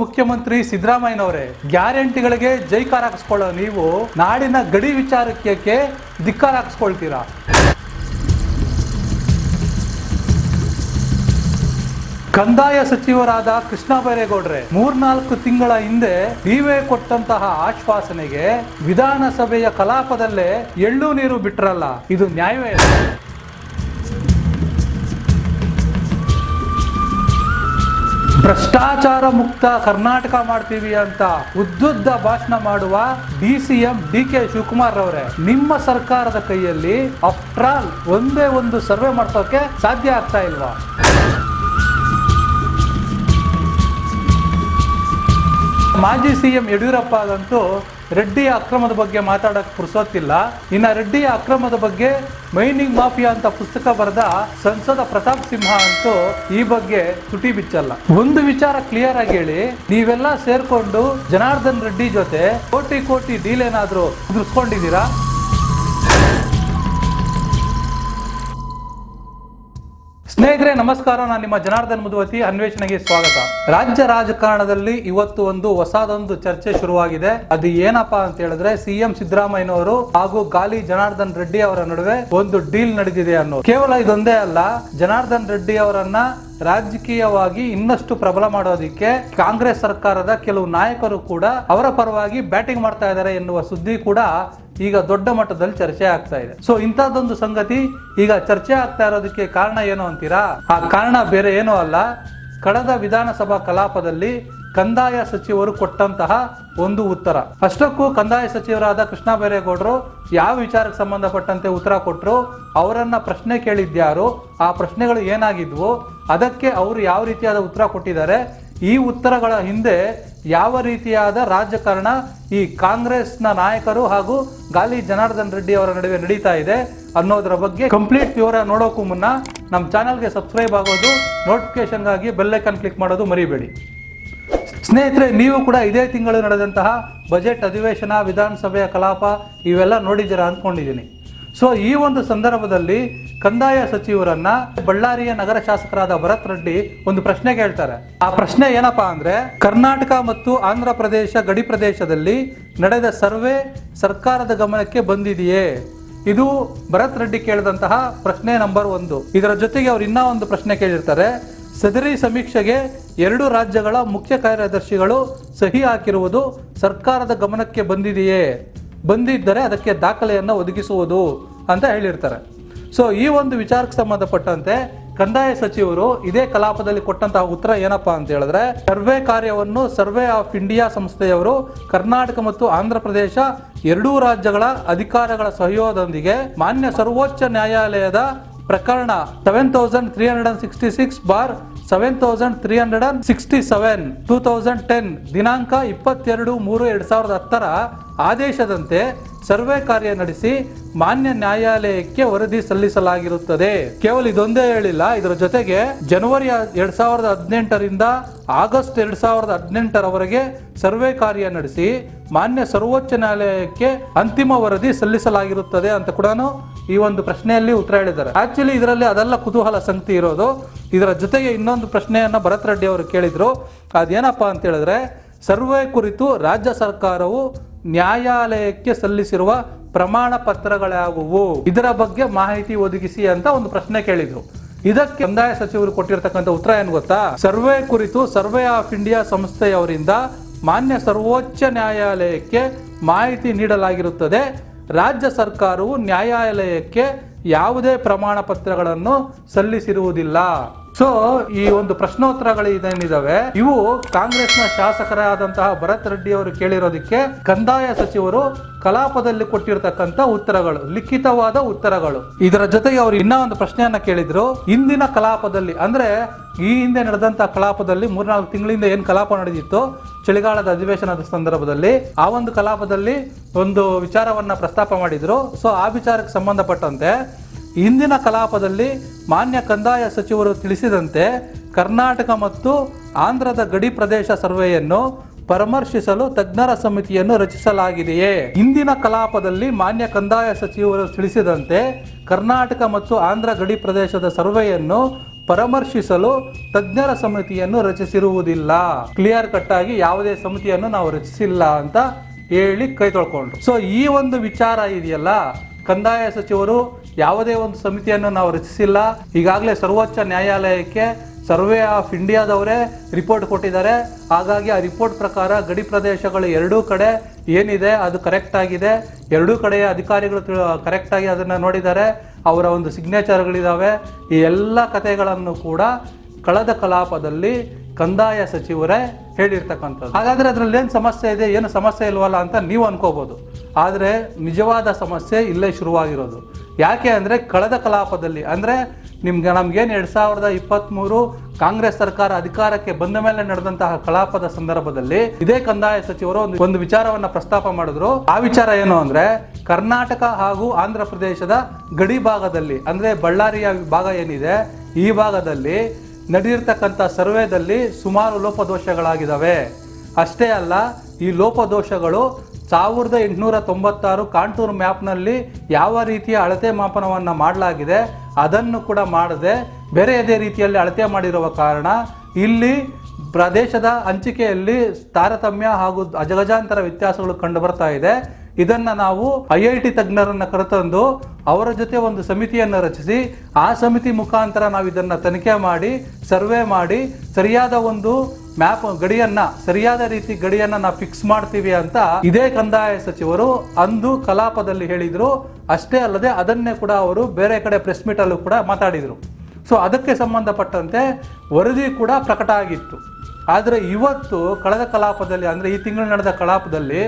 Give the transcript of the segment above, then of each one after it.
ಮುಖ್ಯಮಂತ್ರಿ ಸಿದ್ದರಾಮಯ್ಯನವರೇ, ಗ್ಯಾರಂಟಿಗಳಿಗೆ ಜೈಕಾರ ಹಾಕಿಸ್ಕೊಳ್ಳೋ ನೀವು ನಾಡಿನ ಗಡಿ ವಿಚಾರಕ್ಕೆ ಧಿಕ್ಕಾರ ಹಾಕಿಸ್ಕೊಳ್ತೀರಾ? ಕಂದಾಯ ಸಚಿವರಾದ ಕೃಷ್ಣ ಬೈರೇಗೌಡ್ರೆ, ಮೂರ್ನಾಲ್ಕು ತಿಂಗಳ ಹಿಂದೆ ನೀವೇ ಕೊಟ್ಟಂತಹ ಆಶ್ವಾಸನೆಗೆ ವಿಧಾನಸಭೆಯ ಕಲಾಪದಲ್ಲೇ ಎಳ್ಳು ನೀರು ಬಿಟ್ರಲ್ಲ, ಇದು ನ್ಯಾಯವೇ? ಭ್ರಷ್ಟಾಚಾರ ಮುಕ್ತ ಕರ್ನಾಟಕ ಮಾಡ್ತೀವಿ ಅಂತ ಉದ್ದುದ್ದ ಭಾಷಣ ಮಾಡುವ D C M D K Shivakumar ಅವರೇ ನಿಮ್ಮ ಸರ್ಕಾರದ ಕೈಯಲ್ಲಿ ಆಫ್ಟರ್ ಆಲ್ ಒಂದೇ ಒಂದು ಸರ್ವೆ ಮಾಡ್ಸೋಕೆ ಸಾಧ್ಯ ಆಗ್ತಾ ಇಲ್ವಾ? ಮಾಜಿ ಸಿಎಂ ಯಡಿಯೂರಪ್ಪಗಂತೂ ರೆಡ್ಡಿಯ ಅಕ್ರಮದ ಬಗ್ಗೆ ಮಾತಾಡಕ್ ಪುರ್ಸೊತ್ತಿಲ್ಲ. ಇನ್ನ ರೆಡ್ಡಿಯ ಅಕ್ರಮದ ಬಗ್ಗೆ ಮೈನಿಂಗ್ ಮಾಫಿಯಾ ಅಂತ ಪುಸ್ತಕ ಬರೆದ ಸಂಸದ ಪ್ರತಾಪ್ ಸಿಂಹ ಅಂತೂ ಈ ಬಗ್ಗೆ ತುಟಿ ಬಿಚ್ಚಲ್ಲ. ಒಂದು ವಿಚಾರ ಕ್ಲಿಯರ್ ಆಗಿ ಹೇಳಿ. ನೀವೆಲ್ಲ ಸೇರ್ಕೊಂಡು ಜನಾರ್ದನ್ ರೆಡ್ಡಿ ಜೊತೆ ಕೋಟಿ ಕೋಟಿ ಡೀಲ್ ಏನಾದ್ರು ಕುದುರ್ಸ್ಕೊಂಡಿದ್ದೀರಾ ಸ್ನೇಹಿತರೆ, ನಮಸ್ಕಾರ. ನಾನು ನಿಮ್ಮ ಜನಾರ್ದನ್ ಮುದುವತಿ. ಅನ್ವೇಷಣೆಗೆ ಸ್ವಾಗತ. ರಾಜ್ಯ ರಾಜಕಾರಣದಲ್ಲಿ ಇವತ್ತು ಒಂದು ಹೊಸದೊಂದು ಚರ್ಚೆ ಶುರುವಾಗಿದೆ. ಅದು ಏನಪ್ಪಾ ಅಂತ ಹೇಳಿದ್ರೆ, ಸಿಎಂ ಸಿದ್ದರಾಮಯ್ಯನವರು ಹಾಗೂ ಗಾಲಿ ಜನಾರ್ದನ್ ರೆಡ್ಡಿ ಅವರ ನಡುವೆ ಒಂದು ಡೀಲ್ ನಡೆದಿದೆ ಅನ್ನೋ ಕೇವಲ ಇದೊಂದೇ ಅಲ್ಲ, ಜನಾರ್ದನ್ ರೆಡ್ಡಿ ಅವರನ್ನ ರಾಜಕೀಯವಾಗಿ ಇನ್ನಷ್ಟು ಪ್ರಬಲ ಮಾಡೋದಿಕ್ಕೆ ಕಾಂಗ್ರೆಸ್ ಸರ್ಕಾರದ ಕೆಲವು ನಾಯಕರು ಕೂಡ ಅವರ ಪರವಾಗಿ ಬ್ಯಾಟಿಂಗ್ ಮಾಡ್ತಾ ಇದ್ದಾರೆ ಎನ್ನುವ ಸುದ್ದಿ ಕೂಡ ಈಗ ದೊಡ್ಡ ಮಟ್ಟದಲ್ಲಿ ಚರ್ಚೆ ಆಗ್ತಾ ಇದೆ. ಸೊ ಇಂಥದ್ದೊಂದು ಸಂಗತಿ ಈಗ ಚರ್ಚೆ ಆಗ್ತಾ ಇರೋದಕ್ಕೆ ಕಾರಣ ಏನು ಅಂತೀರಾ? ಆ ಕಾರಣ ಬೇರೆ ಏನೂ ಅಲ್ಲ. ಕಳೆದ ವಿಧಾನಸಭಾ ಕಲಾಪದಲ್ಲಿ ಕಂದಾಯ ಸಚಿವರು ಕೊಟ್ಟಂತಹ ಒಂದು ಉತ್ತರ. ಅಷ್ಟಕ್ಕೂ ಕಂದಾಯ ಸಚಿವರಾದ ಕೃಷ್ಣ ಬೈರೇಗೌಡರು ಯಾವ ವಿಚಾರಕ್ಕೆ ಸಂಬಂಧಪಟ್ಟಂತೆ ಉತ್ತರ ಕೊಟ್ಟರು ಅವರನ್ನ ಪ್ರಶ್ನೆ ಕೇಳಿದ್ಯಾರು ಆ ಪ್ರಶ್ನೆಗಳು ಏನಾಗಿದ್ವು? ಅದಕ್ಕೆ ಅವರು ಯಾವ ರೀತಿಯಾದ ಉತ್ತರ ಕೊಟ್ಟಿದ್ದಾರೆ? ಈ ಉತ್ತರಗಳ ಹಿಂದೆ ಯಾವ ರೀತಿಯಾದ ರಾಜಕಾರಣ ಈ ಕಾಂಗ್ರೆಸ್ನ ನಾಯಕರು ಹಾಗೂ ಗಾಲಿ ಜನಾರ್ದನ್ ರೆಡ್ಡಿ ಅವರ ನಡುವೆ ನಡೀತಾ ಇದೆ ಅನ್ನೋದರ ಬಗ್ಗೆ ಕಂಪ್ಲೀಟ್ ವಿವರ ನೋಡೋಕ್ಕೂ ಮುನ್ನ ನಮ್ಮ ಚಾನಲ್ಗೆ ಸಬ್ಸ್ಕ್ರೈಬ್ ಆಗೋದು ನೋಟಿಫಿಕೇಷನ್ಗಾಗಿ ಬೆಲ್ಲೈಕನ್ ಕ್ಲಿಕ್ ಮಾಡೋದು ಮರಿಬೇಡಿ. ಸ್ನೇಹಿತರೆ, ನೀವು ಕೂಡ ಇದೇ ತಿಂಗಳು ನಡೆದಂತಹ ಬಜೆಟ್ ಅಧಿವೇಶನ, ವಿಧಾನಸಭೆಯ ಕಲಾಪ, ಇವೆಲ್ಲ ನೋಡಿದ್ದೀರಾ ಅಂದ್ಕೊಂಡಿದ್ದೀನಿ. ಸೊ ಈ ಒಂದು ಸಂದರ್ಭದಲ್ಲಿ ಕಂದಾಯ ಸಚಿವರನ್ನ ಬಳ್ಳಾರಿಯ ನಗರ ಶಾಸಕರಾದ ಭರತ್ ರೆಡ್ಡಿ ಒಂದು ಪ್ರಶ್ನೆ ಕೇಳ್ತಾರೆ. ಆ ಪ್ರಶ್ನೆ ಏನಪ್ಪಾ ಅಂದ್ರೆ, ಕರ್ನಾಟಕ ಮತ್ತು ಆಂಧ್ರ ಪ್ರದೇಶ ಗಡಿ ಪ್ರದೇಶದಲ್ಲಿ ನಡೆದ ಸರ್ವೆ ಸರ್ಕಾರದ ಗಮನಕ್ಕೆ ಬಂದಿದೆಯೇ? ಇದು ಭರತ್ ರೆಡ್ಡಿ ಕೇಳಿದಂತಹ ಪ್ರಶ್ನೆ ನಂಬರ್ ಒಂದು. ಇದರ ಜೊತೆಗೆ ಅವರು ಇನ್ನೂ ಒಂದು ಪ್ರಶ್ನೆ ಕೇಳಿರ್ತಾರೆ. ಸದರಿ ಸಮೀಕ್ಷೆಗೆ ಎರಡು ರಾಜ್ಯಗಳ ಮುಖ್ಯ ಕಾರ್ಯದರ್ಶಿಗಳು ಸಹಿ ಹಾಕಿರುವುದು ಸರ್ಕಾರದ ಗಮನಕ್ಕೆ ಬಂದಿದೆಯೇ? ಬಂದಿದ್ದರೆ ಅದಕ್ಕೆ ದಾಖಲೆಯನ್ನು ಒದಗಿಸುವುದು ಅಂತ ಹೇಳಿರ್ತಾರೆ. ಸೊ ಈ ಒಂದು ವಿಚಾರಕ್ಕೆ ಸಂಬಂಧಪಟ್ಟಂತೆ ಕಂದಾಯ ಸಚಿವರು ಇದೇ ಕಲಾಪದಲ್ಲಿ ಕೊಟ್ಟಂತಹ ಉತ್ತರ ಏನಪ್ಪಾ ಅಂತ ಹೇಳಿದ್ರೆ, ಸರ್ವೆ ಕಾರ್ಯವನ್ನು ಸರ್ವೆ ಆಫ್ ಇಂಡಿಯಾ ಸಂಸ್ಥೆಯವರು ಕರ್ನಾಟಕ ಮತ್ತು ಆಂಧ್ರ ಪ್ರದೇಶ ಎರಡೂ ರಾಜ್ಯಗಳ ಅಧಿಕಾರಗಳ ಸಹಯೋಗದೊಂದಿಗೆ ಮಾನ್ಯ ಸರ್ವೋಚ್ಚ ನ್ಯಾಯಾಲಯದ ಪ್ರಕರಣ seven thousand three hundred and sixty six bar seven thousand three hundred and sixty seven two thousand ten ದಿನಾಂಕ ಇಪ್ಪತ್ತೆರಡು ಮೂರು ಎರಡು ಸಾವಿರದ ಹತ್ತರ ಆದೇಶದಂತೆ ಸರ್ವೆ ಕಾರ್ಯ ನಡೆಸಿ ಮಾನ್ಯ ನ್ಯಾಯಾಲಯಕ್ಕೆ ವರದಿ ಸಲ್ಲಿಸಲಾಗಿರುತ್ತದೆ. ಕೇವಲ ಇದೊಂದೇ ಹೇಳಿಲ್ಲ, ಇದರ ಜೊತೆಗೆ ಜನವರಿ ಎರಡ್ ಸಾವಿರದ ಹದಿನೆಂಟರಿಂದ ಆಗಸ್ಟ್ ಎರಡ್ ಸಾವಿರದ ಹದಿನೆಂಟರವರೆಗೆ ಸರ್ವೆ ಕಾರ್ಯ ನಡೆಸಿ ಮಾನ್ಯ ಸರ್ವೋಚ್ಚ ನ್ಯಾಯಾಲಯಕ್ಕೆ ಅಂತಿಮ ವರದಿ ಸಲ್ಲಿಸಲಾಗಿರುತ್ತದೆ ಅಂತ ಕೂಡ ಈ ಒಂದು ಪ್ರಶ್ನೆಯಲ್ಲಿ ಉತ್ತರ ಹೇಳಿದ್ದಾರೆ. ಆಕ್ಚುಲಿ ಇದರಲ್ಲಿ ಅದೆಲ್ಲ ಕುತೂಹಲ ಸಂಗತಿ ಇರೋದು. ಇದರ ಜೊತೆಗೆ ಇನ್ನೊಂದು ಪ್ರಶ್ನೆಯನ್ನ ಭರತ್ ರೆಡ್ಡಿ ಅವರು ಕೇಳಿದ್ರು. ಅದೇನಪ್ಪ ಅಂತ ಹೇಳಿದ್ರೆ, ಸರ್ವೆ ಕುರಿತು ರಾಜ್ಯ ಸರ್ಕಾರವು ನ್ಯಾಯಾಲಯಕ್ಕೆ ಸಲ್ಲಿಸಿರುವ ಪ್ರಮಾಣ ಪತ್ರಗಳಾಗುವು ಇದರ ಬಗ್ಗೆ ಮಾಹಿತಿ ಒದಗಿಸಿ ಅಂತ ಒಂದು ಪ್ರಶ್ನೆ ಕೇಳಿದ್ರು. ಇದಕ್ಕೆ ಕಂದಾಯ ಸಚಿವರು ಕೊಟ್ಟಿರ್ತಕ್ಕಂಥ ಉತ್ತರ ಏನು ಗೊತ್ತಾ? ಸರ್ವೆ ಕುರಿತು ಸರ್ವೆ ಆಫ್ ಇಂಡಿಯಾ ಸಂಸ್ಥೆಯವರಿಂದ ಮಾನ್ಯ ಸರ್ವೋಚ್ಚ ನ್ಯಾಯಾಲಯಕ್ಕೆ ಮಾಹಿತಿ ನೀಡಲಾಗಿರುತ್ತದೆ. ರಾಜ್ಯ ಸರ್ಕಾರವು ನ್ಯಾಯಾಲಯಕ್ಕೆ ಯಾವುದೇ ಪ್ರಮಾಣ ಪತ್ರಗಳನ್ನು ಸಲ್ಲಿಸಿರುವುದಿಲ್ಲ. ಸೊ ಈ ಒಂದು ಪ್ರಶ್ನೋತ್ತರಗಳು ಇದೇನಿದಾವೆ ಇವು ಕಾಂಗ್ರೆಸ್ನ ಶಾಸಕರಾದಂತಹ ಭರತ್ ರೆಡ್ಡಿ ಅವರು ಕೇಳಿರೋದಕ್ಕೆ ಕಂದಾಯ ಸಚಿವರು ಕಲಾಪದಲ್ಲಿ ಕೊಟ್ಟಿರತಕ್ಕಂತ ಉತ್ತರಗಳು, ಲಿಖಿತವಾದ ಉತ್ತರಗಳು. ಇದರ ಜೊತೆಗೆ ಅವರು ಇನ್ನ ಒಂದು ಪ್ರಶ್ನೆಯನ್ನ ಕೇಳಿದ್ರು. ಇಂದಿನ ಕಲಾಪದಲ್ಲಿ, ಅಂದ್ರೆ ಈ ಹಿಂದೆ ನಡೆದಂತ ಕಲಾಪದಲ್ಲಿ ಮೂರ್ನಾಲ್ಕು ತಿಂಗಳಿಂದ ಏನ್ ಕಲಾಪ ನಡೆದಿತ್ತು? ಚಳಿಗಾಲದ ಅಧಿವೇಶನದ ಸಂದರ್ಭದಲ್ಲಿ ಆ ಒಂದು ಕಲಾಪದಲ್ಲಿ ಒಂದು ವಿಚಾರವನ್ನ ಪ್ರಸ್ತಾಪ ಮಾಡಿದ್ರು. ಸೊ ಆ ವಿಚಾರಕ್ಕೆ ಸಂಬಂಧಪಟ್ಟಂತೆ ಇಂದಿನ ಕಲಾಪದಲ್ಲಿ ಮಾನ್ಯ ಕಂದಾಯ ಸಚಿವರು ತಿಳಿಸಿದಂತೆ ಕರ್ನಾಟಕ ಮತ್ತು ಆಂಧ್ರದ ಗಡಿ ಪ್ರದೇಶ ಸರ್ವೆಯನ್ನು ಪರಾಮರ್ಶಿಸಲು ತಜ್ಞರ ಸಮಿತಿಯನ್ನು ರಚಿಸಲಾಗಿದೆಯೇ? ಇಂದಿನ ಕಲಾಪದಲ್ಲಿ ಮಾನ್ಯ ಕಂದಾಯ ಸಚಿವರು ತಿಳಿಸಿದಂತೆ ಕರ್ನಾಟಕ ಮತ್ತು ಆಂಧ್ರ ಗಡಿ ಪ್ರದೇಶದ ಸರ್ವೆಯನ್ನು ಪರಾಮರ್ಶಿಸಲು ತಜ್ಞರ ಸಮಿತಿಯನ್ನು ರಚಿಸಿರುವುದಿಲ್ಲ. ಕ್ಲಿಯರ್ ಕಟ್ ಆಗಿ ಯಾವುದೇ ಸಮಿತಿಯನ್ನು ನಾವು ರಚಿಸಿಲ್ಲ ಅಂತ ಹೇಳಿ ಕೈ ತೊಳ್ಕೊಂಡ್ರು. ಸೊ ಈ ಒಂದು ವಿಚಾರ ಇದೆಯಲ್ಲ? ಕಂದಾಯ ಸಚಿವರು ಯಾವುದೇ ಒಂದು ಸಮಿತಿಯನ್ನು ನಾವು ರಚಿಸಿಲ್ಲ. ಈಗಾಗಲೇ ಸರ್ವೋಚ್ಚ ನ್ಯಾಯಾಲಯಕ್ಕೆ ಸರ್ವೆ ಆಫ್ ಇಂಡಿಯಾದವರೇ ರಿಪೋರ್ಟ್ ಕೊಟ್ಟಿದ್ದಾರೆ. ಹಾಗಾಗಿ ಆ ರಿಪೋರ್ಟ್ ಪ್ರಕಾರ ಗಡಿ ಪ್ರದೇಶಗಳು ಎರಡೂ ಕಡೆ ಏನಿದೆ ಅದು ಕರೆಕ್ಟ್ ಆಗಿದೆ. ಎರಡೂ ಕಡೆಯ ಅಧಿಕಾರಿಗಳು ಕರೆಕ್ಟ್ ಆಗಿ ಅದನ್ನು ನೋಡಿದ್ದಾರೆ. ಅವರ ಒಂದು ಸಿಗ್ನೇಚರ್ಗಳಿದ್ದಾವೆ ಈ ಎಲ್ಲ ಕಥೆಗಳನ್ನು ಕೂಡ ಕಳೆದ ಕಲಾಪದಲ್ಲಿ ಕಂದಾಯ ಸಚಿವರೇ ಹೇಳಿರ್ತಕ್ಕಂಥದ್ದು. ಹಾಗಾದ್ರೆ ಅದರಲ್ಲಿ ಏನು ಸಮಸ್ಯೆ ಇದೆ? ಏನು ಸಮಸ್ಯೆ ಇಲ್ವಲ್ಲ ಅಂತ ನೀವು ಅನ್ಕೋಬಹುದು ಆದರೆ ನಿಜವಾದ ಸಮಸ್ಯೆ ಇಲ್ಲೇ ಶುರುವಾಗಿರೋದು. ಯಾಕೆ ಅಂದರೆ ಕಳೆದ ಕಲಾಪದಲ್ಲಿ, ಅಂದರೆ ನಿಮ್ಗೆ ನಮಗೇನು ಎರಡು ಸಾವಿರದ ಇಪ್ಪತ್ತ್ಮೂರು ಕಾಂಗ್ರೆಸ್ ಸರ್ಕಾರ ಅಧಿಕಾರಕ್ಕೆ ಬಂದ ಮೇಲೆ ನಡೆದಂತಹ ಕಲಾಪದ ಸಂದರ್ಭದಲ್ಲಿ ಇದೇ ಕಂದಾಯ ಸಚಿವರು ಒಂದು ವಿಚಾರವನ್ನು ಪ್ರಸ್ತಾಪ ಮಾಡಿದ್ರು. ಆ ವಿಚಾರ ಏನು ಅಂದ್ರೆ ಕರ್ನಾಟಕ ಹಾಗೂ ಆಂಧ್ರ ಪ್ರದೇಶದ ಗಡಿ ಭಾಗದಲ್ಲಿ, ಅಂದ್ರೆ ಬಳ್ಳಾರಿಯ ಭಾಗ ಏನಿದೆ, ಈ ಭಾಗದಲ್ಲಿ ನಡೆದಿರ್ತಕ್ಕಂಥ ಸರ್ವೇದಲ್ಲಿ ಸುಮಾರು ಲೋಪದೋಷಗಳಾಗಿದ್ದಾವೆ ಅಷ್ಟೇ ಅಲ್ಲ, ಈ ಲೋಪದೋಷಗಳು ಸಾವಿರದ ಎಂಟುನೂರ ತೊಂಬತ್ತಾರು ಕಾಂಟೂರ್ ಮ್ಯಾಪ್ನಲ್ಲಿ ಯಾವ ರೀತಿಯ ಅಳತೆ ಮಾಪನವನ್ನು ಮಾಡಲಾಗಿದೆ, ಅದನ್ನು ಕೂಡ ಮಾಡದೆ ಬೇರೆ ಅದೇ ರೀತಿಯಲ್ಲಿ ಅಳತೆ ಮಾಡಿರುವ ಕಾರಣ ಇಲ್ಲಿ ಪ್ರದೇಶದ ಹಂಚಿಕೆಯಲ್ಲಿ ತಾರತಮ್ಯ ಹಾಗೂ ಅಜಗಜಾಂತರ ವ್ಯತ್ಯಾಸಗಳು ಕಂಡು ಬರ್ತಾ ಇದೆ. ಇದನ್ನು ನಾವು ಐ ಐ ಟಿ ತಜ್ಞರನ್ನ ಕರೆತಂದು ಅವರ ಜೊತೆ ಒಂದು ಸಮಿತಿಯನ್ನು ರಚಿಸಿ, ಆ ಸಮಿತಿ ಮುಖಾಂತರ ನಾವು ಇದನ್ನು ತನಿಖೆ ಮಾಡಿ, ಸರ್ವೆ ಮಾಡಿ, ಸರಿಯಾದ ಒಂದು ಮ್ಯಾಪ್ ಗಡಿಯನ್ನ, ಸರಿಯಾದ ರೀತಿ ಗಡಿಯನ್ನ ನಾವು ಫಿಕ್ಸ್ ಮಾಡ್ತೀವಿ ಅಂತ ಇದೇ ಕಂದಾಯ ಸಚಿವರು ಅಂದು ಕಲಾಪದಲ್ಲಿ ಹೇಳಿದ್ರು. ಅಷ್ಟೇ ಅಲ್ಲದೆ ಅದನ್ನೇ ಕೂಡ ಅವರು ಬೇರೆ ಕಡೆ ಪ್ರೆಸ್ ಮೀಟ್ ಅಲ್ಲೂ ಕೂಡ ಮಾತಾಡಿದ್ರು. ಸೊ ಅದಕ್ಕೆ ಸಂಬಂಧಪಟ್ಟಂತೆ ವರದಿ ಕೂಡ ಪ್ರಕಟ ಆಗಿತ್ತು. ಆದರೆ ಇವತ್ತು ಕಳೆದ ಕಲಾಪದಲ್ಲಿ, ಅಂದರೆ ಈ ತಿಂಗಳು ನಡೆದ ಕಲಾಪದಲ್ಲಿ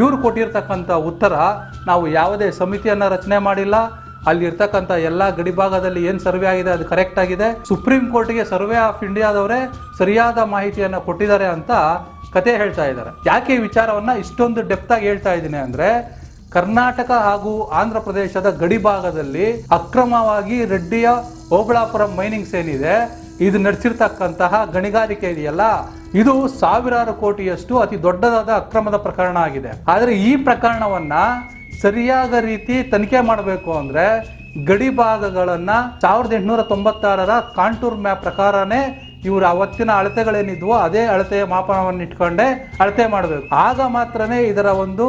ಇವರು ಕೊಟ್ಟಿರ್ತಕ್ಕಂಥ ಉತ್ತರ ನಾವು ಯಾವುದೇ ಸಮಿತಿಯನ್ನು ರಚನೆ ಮಾಡಿಲ್ಲ. ಅಲ್ಲಿ ಇರ್ತಕ್ಕಂಥ ಎಲ್ಲ ಗಡಿಭಾಗದಲ್ಲಿ ಏನು ಸರ್ವೆ ಆಗಿದೆ ಅದು ಕರೆಕ್ಟ್ ಆಗಿದೆ. ಸುಪ್ರೀಂ ಕೋರ್ಟ್ಗೆ ಸರ್ವೆ ಆಫ್ ಇಂಡಿಯಾದವರೇ ಸರಿಯಾದ ಮಾಹಿತಿಯನ್ನು ಕೊಟ್ಟಿದ್ದಾರೆ ಅಂತ ಕತೆ ಹೇಳ್ತಾ ಇದ್ದಾರೆ. ಯಾಕೆ ಈ ವಿಚಾರವನ್ನ ಇಷ್ಟೊಂದು ಡೆಪ್ತಾಗಿ ಹೇಳ್ತಾ ಇದ್ದೀನಿ ಅಂದ್ರೆ, ಕರ್ನಾಟಕ ಹಾಗೂ ಆಂಧ್ರ ಪ್ರದೇಶದ ಗಡಿಭಾಗದಲ್ಲಿ ಅಕ್ರಮವಾಗಿ ರೆಡ್ಡಿಯ ಓಬಳಾಪುರಂ ಮೈನಿಂಗ್ಸ್ ಏನಿದೆ, ಇದು ನಡೆಸಿರ್ತಕ್ಕಂತಹ ಗಣಿಗಾರಿಕೆ ಇದೆಯಲ್ಲ, ಇದು ಸಾವಿರಾರು ಕೋಟಿಯಷ್ಟು ಅತಿ ದೊಡ್ಡದಾದ ಅಕ್ರಮದ ಪ್ರಕರಣ ಆಗಿದೆ. ಆದರೆ ಈ ಪ್ರಕರಣವನ್ನ ಸರಿಯಾದ ರೀತಿ ತನಿಖೆ ಮಾಡಬೇಕು ಅಂದ್ರೆ ಗಡಿ ಭಾಗಗಳನ್ನ ಸಾವಿರದ ಎಂಟುನೂರ ತೊಂಬತ್ತಾರರ ಕಾಂಟೂರ್ ಮ್ಯಾಪ್ ಪ್ರಕಾರನೇ ಇವರು ಅವತ್ತಿನ ಅಳತೆಗಳೇನಿದ್ವೋ ಅದೇ ಅಳತೆಯ ಮಾಪನವನ್ನು ಇಟ್ಕೊಂಡೇ ಅಳತೆ ಮಾಡಬೇಕು. ಆಗ ಮಾತ್ರನೇ ಇದರ ಒಂದು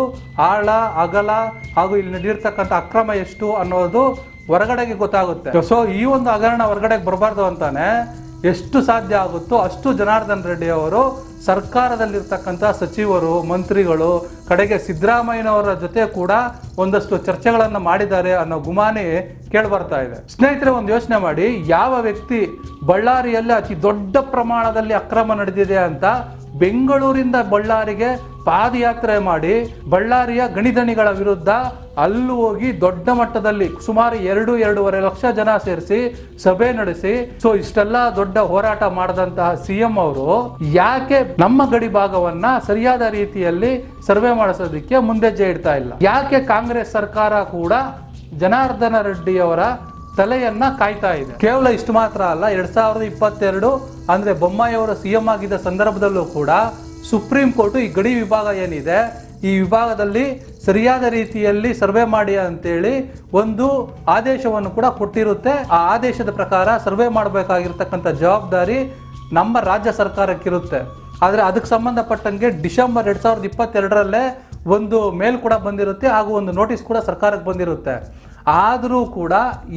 ಆಳ, ಅಗಲ ಹಾಗೂ ಇಲ್ಲಿ ನಡೆದಿರ್ತಕ್ಕಂಥ ಅಕ್ರಮ ಎಷ್ಟು ಅನ್ನೋದು ಹೊರಗಡೆಗೆ ಗೊತ್ತಾಗುತ್ತೆ. ಸೊ ಈ ಒಂದು ಹಗರಣ ಹೊರಗಡೆಗೆ ಬರಬಾರ್ದು ಅಂತಾನೆ ಎಷ್ಟು ಸಾಧ್ಯ ಆಗುತ್ತೋ ಅಷ್ಟು ಜನಾರ್ದನ್ ರೆಡ್ಡಿ ಅವರು ಸರ್ಕಾರದಲ್ಲಿರ್ತಕ್ಕಂಥ ಸಚಿವರು, ಮಂತ್ರಿಗಳು, ಕಡೆಗೆ ಸಿದ್ದರಾಮಯ್ಯನವರ ಜೊತೆ ಕೂಡ ಒಂದಷ್ಟು ಚರ್ಚೆಗಳನ್ನು ಮಾಡಿದ್ದಾರೆ ಅನ್ನೋ ಗುಮಾನಿ ಕೇಳ್ಬರ್ತಾ ಇದೆ. ಸ್ನೇಹಿತರೆ, ಒಂದು ಯೋಚನೆ ಮಾಡಿ, ಯಾವ ವ್ಯಕ್ತಿ ಬಳ್ಳಾರಿಯಲ್ಲಿ ಅತಿ ದೊಡ್ಡ ಪ್ರಮಾಣದಲ್ಲಿ ಅಕ್ರಮ ನಡೆದಿದೆ ಅಂತ ಬೆಂಗಳೂರಿಂದ ಬಳ್ಳಾರಿಗೆ ಪಾದಯಾತ್ರೆ ಮಾಡಿ ಬಳ್ಳಾರಿಯ ಗಣಿಧಣಿಗಳ ವಿರುದ್ಧ ಅಲ್ಲೂ ಹೋಗಿ ದೊಡ್ಡ ಮಟ್ಟದಲ್ಲಿ ಸುಮಾರು ಎರಡು, ಎರಡೂವರೆ ಲಕ್ಷ ಜನ ಸೇರಿಸಿ ಸಭೆ ನಡೆಸಿ. ಸೊ ಇಷ್ಟೆಲ್ಲ ದೊಡ್ಡ ಹೋರಾಟ ಮಾಡಿದಂತಹ ಸಿಎಂ ಅವರು ಯಾಕೆ ನಮ್ಮ ಗಡಿ ಭಾಗವನ್ನ ಸರಿಯಾದ ರೀತಿಯಲ್ಲಿ ಸರ್ವೆ ಮಾಡಿಸೋದಕ್ಕೆ ಮುಂದೆಜ್ಜೆ ಇಡ್ತಾ ಇಲ್ಲ? ಯಾಕೆ ಕಾಂಗ್ರೆಸ್ ಸರ್ಕಾರ ಕೂಡ ಜನಾರ್ದನ ರೆಡ್ಡಿಯವರ ತಲೆಯನ್ನ ಕಾಯ್ತಾ ಇದೆ. ಕೇವಲ ಇಷ್ಟು ಮಾತ್ರ ಅಲ್ಲ, ಎರಡ್ ಸಾವಿರದ ಇಪ್ಪತ್ತೆರಡು ಅಂದ್ರೆ ಬೊಮ್ಮಾಯಿಯವರು ಸಿಎಂ ಆಗಿದ್ದ ಸಂದರ್ಭದಲ್ಲೂ ಕೂಡ ಸುಪ್ರೀಂ ಕೋರ್ಟ್ ಈ ಗಡಿ ವಿಭಾಗ ಏನಿದೆ, ಈ ವಿಭಾಗದಲ್ಲಿ ಸರಿಯಾದ ರೀತಿಯಲ್ಲಿ ಸರ್ವೆ ಮಾಡಿ ಅಂತೇಳಿ ಒಂದು ಆದೇಶವನ್ನು ಕೂಡ ಕೊಟ್ಟಿರುತ್ತೆ. ಆ ಆದೇಶದ ಪ್ರಕಾರ ಸರ್ವೆ ಮಾಡಬೇಕಾಗಿರ್ತಕ್ಕಂಥ ಜವಾಬ್ದಾರಿ ನಮ್ಮ ರಾಜ್ಯ ಸರ್ಕಾರಕ್ಕಿರುತ್ತೆ. ಆದರೆ ಅದಕ್ಕೆ ಸಂಬಂಧಪಟ್ಟಂಗೆ ಡಿಸೆಂಬರ್ ಎರಡು ಸಾವಿರದ ಇಪ್ಪತ್ತೆರಡರಲ್ಲೇ ಒಂದು ಮೇಲ್ ಕೂಡ ಬಂದಿರುತ್ತೆ ಹಾಗೂ ಒಂದು ನೋಟಿಸ್ ಕೂಡ ಸರ್ಕಾರಕ್ಕೆ ಬಂದಿರುತ್ತೆ. ಆದರೂ ಕೂಡ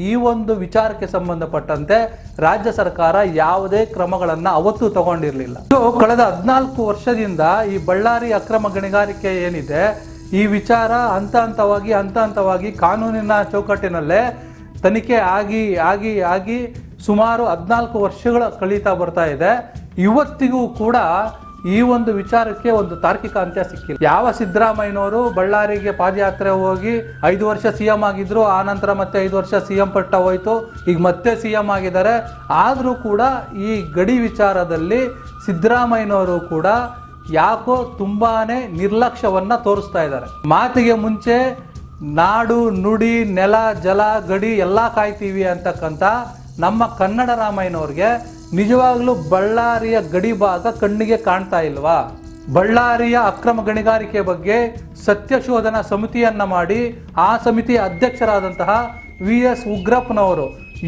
ಈ ಒಂದು ವಿಚಾರಕ್ಕೆ ಸಂಬಂಧಪಟ್ಟಂತೆ ರಾಜ್ಯ ಸರ್ಕಾರ ಯಾವುದೇ ಕ್ರಮಗಳನ್ನು ಅವತ್ತು ತಗೊಂಡಿರಲಿಲ್ಲ. ಇದು ಕಳೆದ ಹದಿನಾಲ್ಕು ವರ್ಷದಿಂದ ಈ ಬಳ್ಳಾರಿ ಅಕ್ರಮ ಗಣಿಗಾರಿಕೆ ಏನಿದೆ, ಈ ವಿಚಾರ ಹಂತ ಹಂತವಾಗಿ ಹಂತ ಹಂತವಾಗಿ ಕಾನೂನಿನ ಚೌಕಟ್ಟಿನಲ್ಲೇ ತನಿಖೆ ಆಗಿ ಆಗಿ ಆಗಿ ಸುಮಾರು ಹದಿನಾಲ್ಕು ವರ್ಷಗಳ ಕಳೀತಾ ಬರ್ತಾ ಇದೆ. ಇವತ್ತಿಗೂ ಕೂಡ ಈ ಒಂದು ವಿಚಾರಕ್ಕೆ ಒಂದು ತಾರ್ಕಿಕ ಅಂತ್ಯ ಸಿಕ್ಕಿಲ್ಲ. ಯಾವ ಸಿದ್ದರಾಮಯ್ಯನವರು ಬಳ್ಳಾರಿಗೆ ಪಾದಯಾತ್ರೆ ಹೋಗಿ ಐದು ವರ್ಷ ಸಿ ಎಂ ಆಗಿದ್ರು, ಆ ನಂತರ ಮತ್ತೆ ಐದು ವರ್ಷ ಸಿ ಎಂ ಪಟ್ಟ ಹೋಯ್ತು, ಈಗ ಮತ್ತೆ ಸಿ ಎಂ ಆಗಿದ್ದಾರೆ. ಆದರೂ ಕೂಡ ಈ ಗಡಿ ವಿಚಾರದಲ್ಲಿ ಸಿದ್ದರಾಮಯ್ಯನವರು ಕೂಡ ಯಾಕೋ ತುಂಬಾನೇ ನಿರ್ಲಕ್ಷ್ಯವನ್ನ ತೋರಿಸ್ತಾ ಇದ್ದಾರೆ. ಮಾತಿಗೆ ಮುಂಚೆ ನಾಡು, ನುಡಿ, ನೆಲ, ಜಲ, ಗಡಿ ಎಲ್ಲ ಕಾಯ್ತೀವಿ ಅಂತಕ್ಕಂಥ ನಮ್ಮ ಕನ್ನಡ ರಾಮಯ್ಯನವ್ರಿಗೆ ನಿಜವಾಗ್ಲೂ ಬಳ್ಳಾರಿಯ ಗಡಿ ಭಾಗ ಕಣ್ಣಿಗೆ ಕಾಣ್ತಾ ಇಲ್ವಾ? ಬಳ್ಳಾರಿಯ ಅಕ್ರಮ ಗಣಿಗಾರಿಕೆ ಬಗ್ಗೆ ಸತ್ಯಶೋಧನಾ ಸಮಿತಿಯನ್ನ ಮಾಡಿ ಆ ಸಮಿತಿಯ ಅಧ್ಯಕ್ಷರಾದಂತಹ ವಿ ಎಸ್ ಉಗ್ರಪ್ಪನವರು,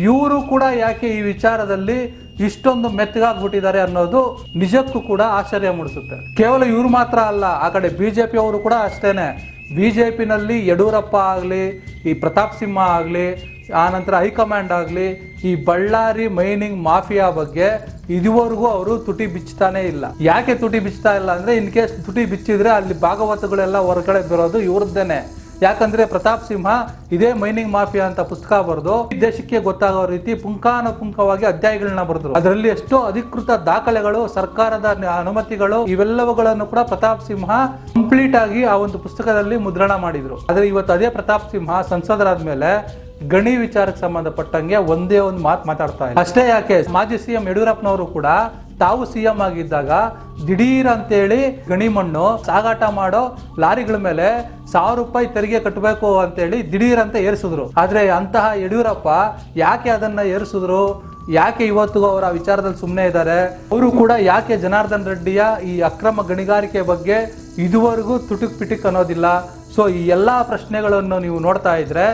ಇವರು ಕೂಡ ಯಾಕೆ ಈ ವಿಚಾರದಲ್ಲಿ ಇಷ್ಟೊಂದು ಮೆತ್ತಗಾಗ್ಬಿಟ್ಟಿದ್ದಾರೆ ಅನ್ನೋದು ನಿಜಕ್ಕೂ ಕೂಡ ಆಶ್ಚರ್ಯ ಮೂಡಿಸುತ್ತೆ. ಕೇವಲ ಇವರು ಮಾತ್ರ ಅಲ್ಲ, ಆ ಕಡೆ ಬಿಜೆಪಿ ಅವರು ಕೂಡ ಅಷ್ಟೇನೆ. ಬಿಜೆಪಿನಲ್ಲಿ ಯಡಿಯೂರಪ್ಪ ಆಗಲಿ, ಈ ಪ್ರತಾಪ್ ಸಿಂಹ ಆಗಲಿ ಆನಂತರ ಹೈಕಮಾಂಡ್ ಆಗಲಿ, ಈ ಬಳ್ಳಾರಿ ಮೈನಿಂಗ್ ಮಾಫಿಯಾ ಬಗ್ಗೆ ಇದುವರೆಗೂ ಅವರು ತುಟಿ ಬಿಚ್ಚತಾನೆ ಇಲ್ಲ. ಯಾಕೆ ತುಟಿ ಬಿಚ್ತಾ ಇಲ್ಲ ಅಂದ್ರೆ, ಇನ್ ಕೇಸ್ ತುಟಿ ಬಿಚ್ಚಿದ್ರೆ ಅಲ್ಲಿ ಭಾಗವತಗಳೆಲ್ಲ ಹೊರಗಡೆ ಬರೋದು ಇವ್ರದ್ದೇನೆ. ಯಾಕಂದ್ರೆ ಪ್ರತಾಪ್ ಸಿಂಹ ಇದೇ ಮೈನಿಂಗ್ ಮಾಫಿಯಾ ಅಂತ ಪುಸ್ತಕ ಬರೆದು ದೇಶಕ್ಕೆ ಗೊತ್ತಾಗೋ ರೀತಿ ಪುಂಖಾನುಪುಂಖವಾಗಿ ಅಧ್ಯಾಯಗಳನ್ನ ಬರೆದ್ರು. ಅದರಲ್ಲಿ ಎಷ್ಟೋ ಅಧಿಕೃತ ದಾಖಲೆಗಳು, ಸರ್ಕಾರದ ಅನುಮತಿಗಳು, ಇವೆಲ್ಲವುಗಳನ್ನು ಕೂಡ ಪ್ರತಾಪ್ ಸಿಂಹ ಕಂಪ್ಲೀಟ್ ಆಗಿ ಆ ಒಂದು ಪುಸ್ತಕದಲ್ಲಿ ಮುದ್ರಣ ಮಾಡಿದ್ರು. ಆದ್ರೆ ಇವತ್ತು ಅದೇ ಪ್ರತಾಪ್ ಸಿಂಹ ಸಂಸದರಾದ್ಮೇಲೆ ಗಣಿ ವಿಚಾರಕ್ಕೆ ಸಂಬಂಧಪಟ್ಟಂಗೆ ಒಂದೇ ಒಂದು ಮಾತು ಮಾತಾಡ್ತಾ ಇಲ್ಲ ಅಷ್ಟೇ ಯಾಕೆ, ಮಾಜಿ ಸಿಎಂ ಯಡಿಯೂರಪ್ಪನವರು ಕೂಡ ತಾವು ಸಿಎಂ ಆಗಿದ್ದಾಗ ದಿಢೀರ್ ಅಂತೇಳಿ ಗಣಿ ಮಣ್ಣು ಸಾಗಾಟ ಮಾಡೋ ಲಾರಿಗಳ ಮೇಲೆ ಸಾವಿರ ರೂಪಾಯಿ ತೆರಿಗೆ ಕಟ್ಟಬೇಕು ಅಂತೇಳಿ ದಿಢೀರ್ ಅಂತ ಏರಿಸಿದ್ರು. ಆದರೆ ಅಂತಹ ಯಡಿಯೂರಪ್ಪ ಯಾಕೆ ಅದನ್ನ ಏರಿಸಿದ್ರು? ಯಾಕೆ ಇವತ್ತಿಗೂ ಅವರ ವಿಚಾರದಲ್ಲಿ ಸುಮ್ಮನೆ ಇದ್ದಾರೆ? ಅವರು ಕೂಡ ಯಾಕೆ ಜನಾರ್ದನ್ ರೆಡ್ಡಿಯ ಈ ಅಕ್ರಮ ಗಣಿಗಾರಿಕೆ ಬಗ್ಗೆ ಇದುವರೆಗೂ ತುಟುಕ್ ಪಿಟಿಕ್ ಅನ್ನೋದಿಲ್ಲ? ಸೊ ಈ ಎಲ್ಲಾ ಪ್ರಶ್ನೆಗಳನ್ನು ನೀವು ನೋಡ್ತಾ ಇದ್ರೆ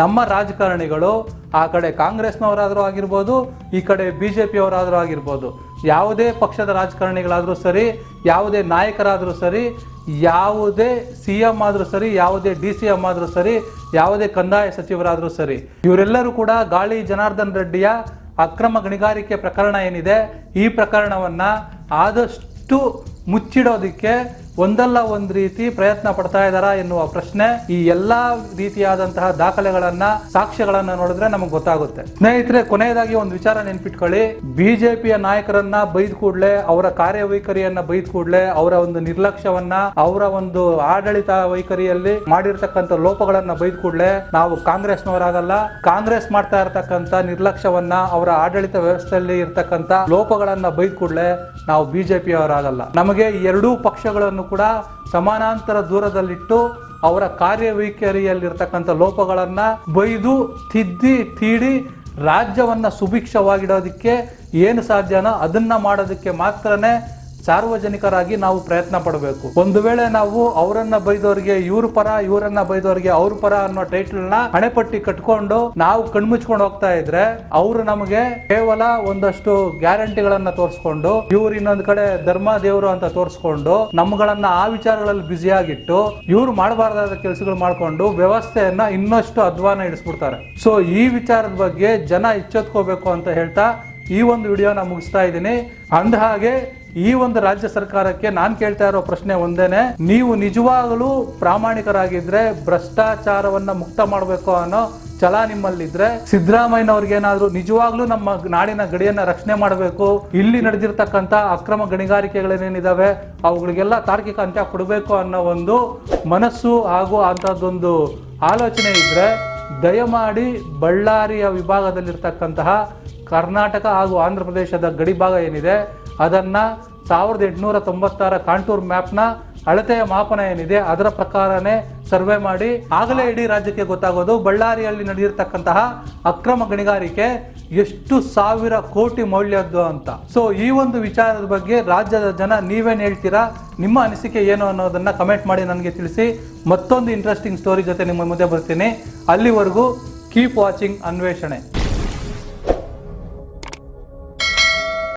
ನಮ್ಮ ರಾಜಕಾರಣಿಗಳು ಆ ಕಡೆ ಕಾಂಗ್ರೆಸ್ನವರಾದರೂ ಆಗಿರ್ಬೋದು, ಈ ಕಡೆ ಬಿ ಜೆ ಪಿಯವರಾದರೂ ಆಗಿರ್ಬೋದು, ಯಾವುದೇ ಪಕ್ಷದ ರಾಜಕಾರಣಿಗಳಾದರೂ ಸರಿ, ಯಾವುದೇ ನಾಯಕರಾದರೂ ಸರಿ, ಯಾವುದೇ ಸಿ ಎಂ ಆದರೂ ಸರಿ, ಯಾವುದೇ ಡಿ ಸಿ ಎಂ ಆದರೂ ಸರಿ, ಯಾವುದೇ ಕಂದಾಯ ಸಚಿವರಾದರೂ ಸರಿ, ಇವರೆಲ್ಲರೂ ಕೂಡ ಗಾಳಿ ಜನಾರ್ದನ್ ರೆಡ್ಡಿಯ ಅಕ್ರಮ ಗಣಿಗಾರಿಕೆ ಪ್ರಕರಣ ಏನಿದೆ, ಈ ಪ್ರಕರಣವನ್ನು ಆದಷ್ಟು ಮುಚ್ಚಿಡೋದಕ್ಕೆ ಒಂದಲ್ಲ ಒಂದು ರೀತಿ ಪ್ರಯತ್ನ ಪಡ್ತಾ ಇದ್ದಾರಾ ಎನ್ನುವ ಪ್ರಶ್ನೆ ಈ ಎಲ್ಲಾ ರೀತಿಯಾದಂತಹ ದಾಖಲೆಗಳನ್ನ, ಸಾಕ್ಷ್ಯಗಳನ್ನ ನೋಡಿದ್ರೆ ನಮಗೆ ಗೊತ್ತಾಗುತ್ತೆ. ಸ್ನೇಹಿತರೆ, ಕೊನೆಯದಾಗಿ ಒಂದು ವಿಚಾರ ನೆನ್ಪಿಟ್ಕೊಳ್ಳಿ. ಬಿಜೆಪಿಯ ನಾಯಕರನ್ನ ಬೈದ್ ಕೂಡ್ಲೆ, ಅವರ ಕಾರ್ಯವೈಖರಿಯನ್ನ ಬೈದ್ ಕೂಡ್ಲೆ, ಅವರ ಒಂದು ನಿರ್ಲಕ್ಷ್ಯವನ್ನ, ಅವರ ಒಂದು ಆಡಳಿತ ವೈಖರಿಯಲ್ಲಿ ಮಾಡಿರ್ತಕ್ಕಂಥ ಲೋಪಗಳನ್ನ ಬೈದ್ ಕೂಡ್ಲೆ ನಾವು ಕಾಂಗ್ರೆಸ್ನವರಾಗಲ್ಲ. ಕಾಂಗ್ರೆಸ್ ಮಾಡ್ತಾ ಇರತಕ್ಕಂಥ ನಿರ್ಲಕ್ಷ್ಯವನ್ನ, ಅವರ ಆಡಳಿತ ವ್ಯವಸ್ಥೆಯಲ್ಲಿ ಇರ್ತಕ್ಕಂಥ ಲೋಪಗಳನ್ನ ಬೈದ್ ಕೂಡ್ಲೆ ನಾವು ಬಿಜೆಪಿಯವರಾಗಲ್ಲ. ನಮಗೆ ಎರಡೂ ಪಕ್ಷಗಳನ್ನು ಕೂಡ ಸಮಾನಾಂತರ ದೂರದಲ್ಲಿಟ್ಟು ಅವರ ಕಾರ್ಯವೈಖರಿಯಲ್ಲಿರ್ತಕ್ಕಂಥ ಲೋಪಗಳನ್ನ ಬೈದು, ತಿದ್ದಿ, ತೀಡಿ ರಾಜ್ಯವನ್ನ ಸುಭಿಕ್ಷವಾಗಿಡೋದಕ್ಕೆ ಏನು ಸಾಧ್ಯನೋ ಅದನ್ನ ಮಾಡೋದಕ್ಕೆ ಮಾತ್ರನೇ ಸಾರ್ವಜನಿಕರಾಗಿ ನಾವು ಪ್ರಯತ್ನ ಪಡಬೇಕು. ಒಂದು ವೇಳೆ ನಾವು ಅವರನ್ನ ಬೈದವರಿಗೆ, ಇವ್ರ ಪರ, ಇವರನ್ನ ಬೈದವರಿಗೆ, ಅವ್ರ ಪರ ಅನ್ನೋ ಟೈಟಲ್ನ ಹಣೆಪಟ್ಟಿ ಕಟ್ಕೊಂಡು ನಾವು ಕಣ್ಮುಚ್ಕೊಂಡು ಹೋಗ್ತಾ ಇದ್ರೆ ಅವರು ನಮಗೆ ಕೇವಲ ಒಂದಷ್ಟು ಗ್ಯಾರಂಟಿಗಳನ್ನ ತೋರಿಸ್ಕೊಂಡು, ಇವ್ರು ಇನ್ನೊಂದ್ ಕಡೆ ಧರ್ಮ ದೇವರು ಅಂತ ತೋರಿಸ್ಕೊಂಡು, ನಮ್ಗಳನ್ನ ಆ ವಿಚಾರಗಳಲ್ಲಿ ಬ್ಯುಸಿಯಾಗಿಟ್ಟು, ಇವ್ರು ಮಾಡಬಾರ್ದಾದ ಕೆಲಸಗಳು ಮಾಡ್ಕೊಂಡು ವ್ಯವಸ್ಥೆಯನ್ನ ಇನ್ನಷ್ಟು ಅಧ್ವಾನ ಇಡಿಸ್ಬಿಡ್ತಾರೆ. ಸೊ ಈ ವಿಚಾರದ ಬಗ್ಗೆ ಜನ ಎಚ್ಚೆತ್ಕೋಬೇಕು ಅಂತ ಹೇಳ್ತಾ ಈ ಒಂದು ವಿಡಿಯೋನ ಮುಗಿಸ್ತಾ ಇದ್ದೀನಿ. ಅಂದ ಹಾಗೆ ಈ ಒಂದು ರಾಜ್ಯ ಸರ್ಕಾರಕ್ಕೆ ನಾನು ಕೇಳ್ತಾ ಇರೋ ಪ್ರಶ್ನೆ ಒಂದೇನೆ, ನೀವು ನಿಜವಾಗಲೂ ಪ್ರಾಮಾಣಿಕರಾಗಿದ್ರೆ ಭ್ರಷ್ಟಾಚಾರವನ್ನ ಮುಕ್ತ ಮಾಡಬೇಕು ಅನ್ನೋ ಛಲ ನಿಮ್ಮಲ್ಲಿದ್ರೆ, ಸಿದ್ದರಾಮಯ್ಯನವ್ರಿಗೆ ಏನಾದ್ರು ನಿಜವಾಗ್ಲೂ ನಮ್ಮ ನಾಡಿನ ಗಡಿಯನ್ನ ರಕ್ಷಣೆ ಮಾಡಬೇಕು, ಇಲ್ಲಿ ನಡೆದಿರ್ತಕ್ಕಂಥ ಅಕ್ರಮ ಗಣಿಗಾರಿಕೆಗಳೇನೇನಿದಾವೆ, ಅವುಗಳಿಗೆಲ್ಲ ತಾರ್ಕಿಕ ಅಂತ್ಯ ಕೊಡಬೇಕು ಅನ್ನೋ ಒಂದು ಮನಸ್ಸು ಹಾಗೂ ಅಂಥದ್ದೊಂದು ಆಲೋಚನೆ ಇದ್ರೆ, ದಯಮಾಡಿ ಬಳ್ಳಾರಿಯ ವಿಭಾಗದಲ್ಲಿರ್ತಕ್ಕಂತಹ ಕರ್ನಾಟಕ ಹಾಗೂ ಆಂಧ್ರ ಪ್ರದೇಶದ ಗಡಿ ಭಾಗ ಏನಿದೆ ಅದನ್ನ ಸಾವಿರದ ಎಂಟುನೂರ ತೊಂಬತ್ತಾರ ಕಾಂಟೂರ್ ಮ್ಯಾಪ್ನ ಅಳತೆಯ ಮಾಪನ ಏನಿದೆ, ಅದರ ಪ್ರಕಾರನೇ ಸರ್ವೆ ಮಾಡಿ, ಆಗಲೇ ಇಡೀ ರಾಜ್ಯಕ್ಕೆ ಗೊತ್ತಾಗೋದು ಬಳ್ಳಾರಿಯಲ್ಲಿ ನಡೆದಿರ್ತಕ್ಕಂತಹ ಅಕ್ರಮ ಗಣಿಗಾರಿಕೆ ಎಷ್ಟು ಸಾವಿರ ಕೋಟಿ ಮೌಲ್ಯದ್ದು ಅಂತ. ಸೊ ಈ ಒಂದು ವಿಚಾರದ ಬಗ್ಗೆ ರಾಜ್ಯದ ಜನ ನೀವೇನು ಹೇಳ್ತೀರಾ? ನಿಮ್ಮ ಅನಿಸಿಕೆ ಏನು ಅನ್ನೋದನ್ನ ಕಮೆಂಟ್ ಮಾಡಿ ನನಗೆ ತಿಳಿಸಿ. ಮತ್ತೊಂದು ಇಂಟ್ರೆಸ್ಟಿಂಗ್ ಸ್ಟೋರಿ ಜೊತೆ ನಿಮ್ಮ ಮುಂದೆ ಬರ್ತೀನಿ. ಅಲ್ಲಿವರೆಗೂ ಕೀಪ್ ವಾಚಿಂಗ್ ಅನ್ವೇಷಣೆ.